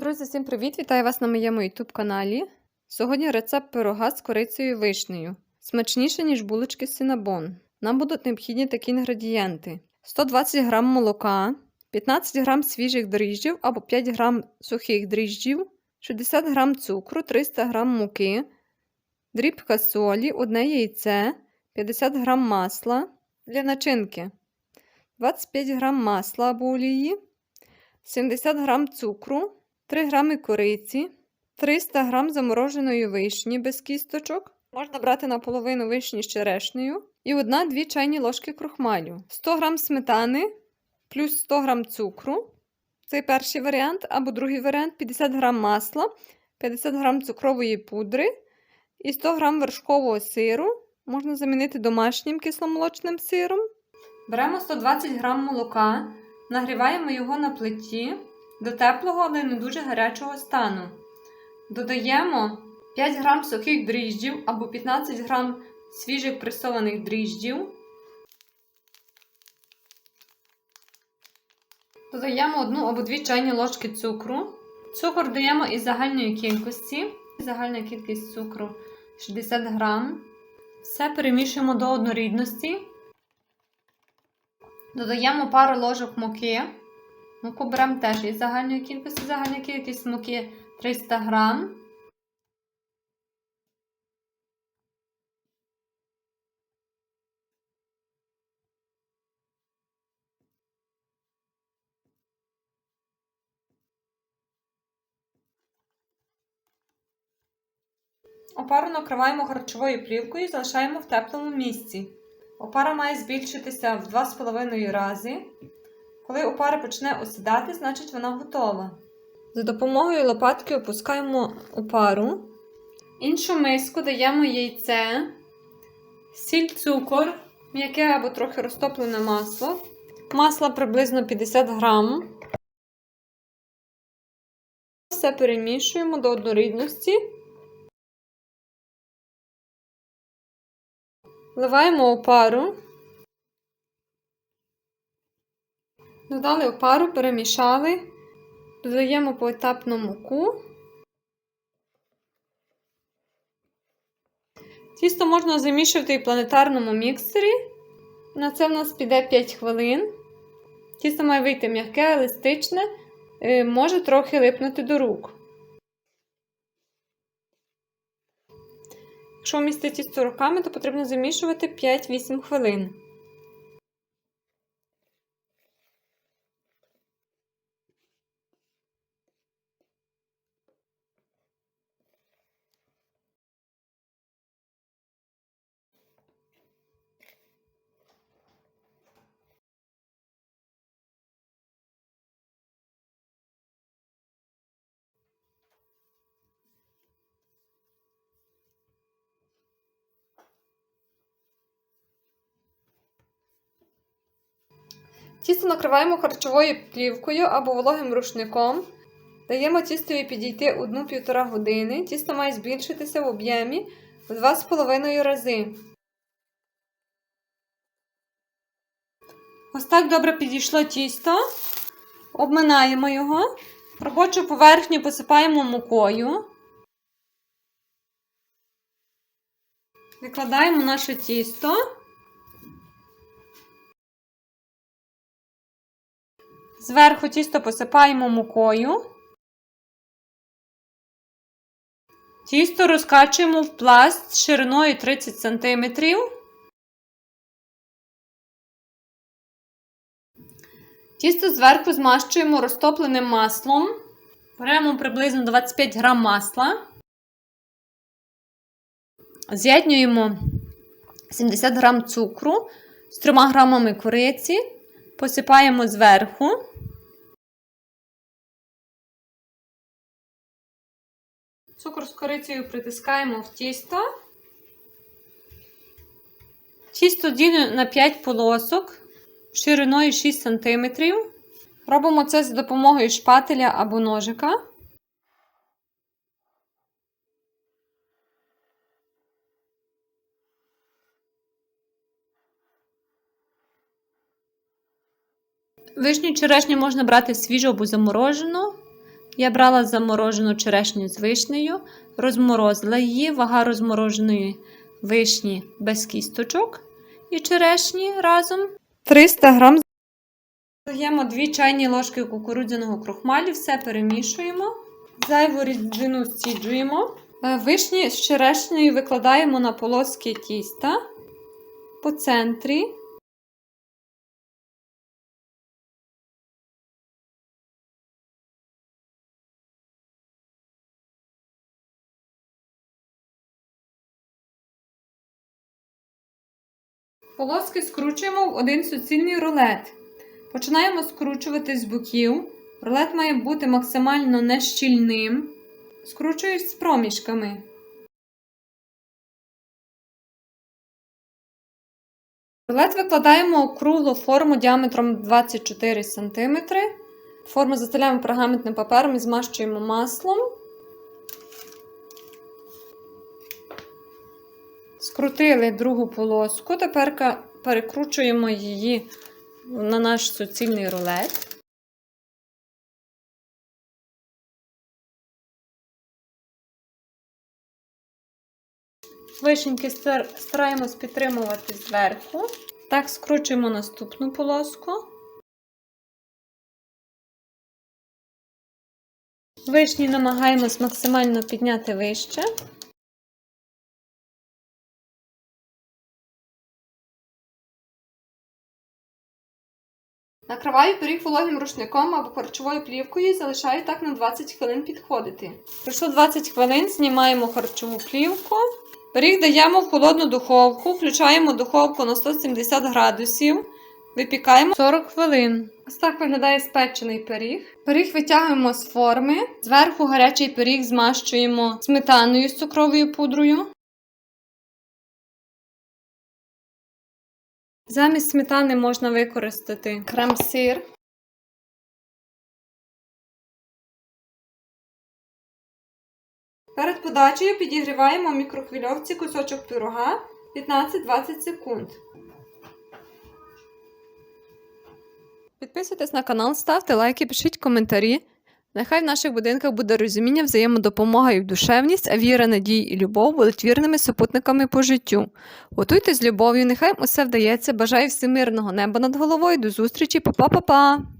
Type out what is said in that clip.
Друзі, всім привіт! Вітаю вас на моєму YouTube каналі. Сьогодні рецепт пирога з корицею і вишнею. Смачніше, ніж булочки синабон. Нам будуть необхідні такі інгредієнти: 120 г молока, 15 г свіжих дріжджів або 5 г сухих дріжджів, 60 г цукру, 300 г муки, дрібка солі, одне яйце, 50 г масла для начинки, 25 г масла або олії, 70 г цукру. 3 грами кориці, 300 грам замороженої вишні без кісточок. Можна брати наполовину вишні з черешнею. І 1-2 чайні ложки крохмалю. 100 грам сметани плюс 100 грам цукру. Це перший варіант, або другий варіант 50 грам масла, 50 грам цукрової пудри і 100 грам вершкового сиру. Можна замінити домашнім кисломолочним сиром. Беремо 120 грам молока, нагріваємо його на плиті до теплого, але не дуже гарячого стану. Додаємо 5 г сухих дріжджів або 15 г свіжих пресованих дріжджів. Додаємо 1 або 2 чайні ложки цукру. Цукор даємо із загальної кількості. Загальна кількість цукру 60 г. Все перемішуємо до однорідності. Додаємо пару ложок муки. Муку беремо теж із загальної кількості. Загальна кількість муки 300 грам. Опару накриваємо харчовою плівкою і залишаємо в теплому місці. Опара має збільшитися в 2,5 рази. Коли опара почне осідати, значить вона готова. За допомогою лопатки опускаємо опару. Іншу миску даємо яйце, сіль, цукор, м'яке або трохи розтоплене масло. Масло приблизно 50 грам. Все перемішуємо до однорідності. Вливаємо опару. Додали опару, перемішали, додаємо поетапно муку. Тісто можна замішувати і в планетарному міксері. На це в нас піде 5 хвилин. Тісто має вийти м'яке, еластичне, може трохи липнути до рук. Якщо містити тісто руками, то потрібно замішувати 5-8 хвилин. Тісто накриваємо харчовою плівкою або вологим рушником. Даємо тістові підійти 1-1,5 години. Тісто має збільшитися в об'ємі в 2,5 рази. Ось так добре підійшло тісто. Обминаємо його. Робочу поверхню посипаємо мукою. Викладаємо наше тісто. Зверху тісто посипаємо мукою. Тісто розкачуємо в пласт шириною 30 см. Тісто зверху змащуємо розтопленим маслом. Беремо приблизно 25 г масла. З'єднюємо 70 г цукру з 3 грамами кориці. Посипаємо зверху. Цукор з корицею притискаємо в тісто. Тісто ділю на 5 полосок шириною 6 см. Робимо це за допомогою шпателя або ножика. Вишню черешню можна брати свіжу або заморожену. Я брала заморожену черешню з вишнею, розморозила її, вага розмороженої вишні без кісточок і черешні разом. 300 грам. Даємо 2 чайні ложки кукурудзяного крохмалю, все перемішуємо. Зайву рідину стіджуємо. Е, Вишні з черешнею викладаємо на полоски тіста по центрі. Полоски скручуємо в один суцільний рулет. Починаємо скручувати з боків. Рулет має бути максимально нещільним. Скручують з проміжками. Рулет викладаємо у круглу форму діаметром 24 см. Форму застеляємо пергаментним папером і змащуємо маслом. Скрутили другу полоску. Тепер перекручуємо її на наш суцільний рулет. Вишеньки стараємось підтримувати зверху. Так, скручуємо наступну полоску. Вишні намагаємось максимально підняти вище. Накриваю пиріг вологим рушником або харчовою плівкою і залишаю так на 20 хвилин підходити. Пройшло 20 хвилин, знімаємо харчову плівку. Пиріг даємо в холодну духовку, включаємо духовку на 170 градусів, випікаємо 40 хвилин. Ось так виглядає спечений пиріг. Пиріг витягуємо з форми. Зверху гарячий пиріг змащуємо сметаною з цукровою пудрою. Замість сметани можна використати крем-сир. Перед подачею підігріваємо в мікрохвильовці кусочок пирога 15-20 секунд. Підписуйтесь на канал, ставте лайки, пишіть коментарі. Нехай в наших будинках буде розуміння, взаємодопомога і душевність, а віра, надій і любов будуть вірними супутниками по життю. Готуйте з любов'ю, нехай усе вдається. Бажаю всемирного неба над головою. До зустрічі, Па-па-па-па!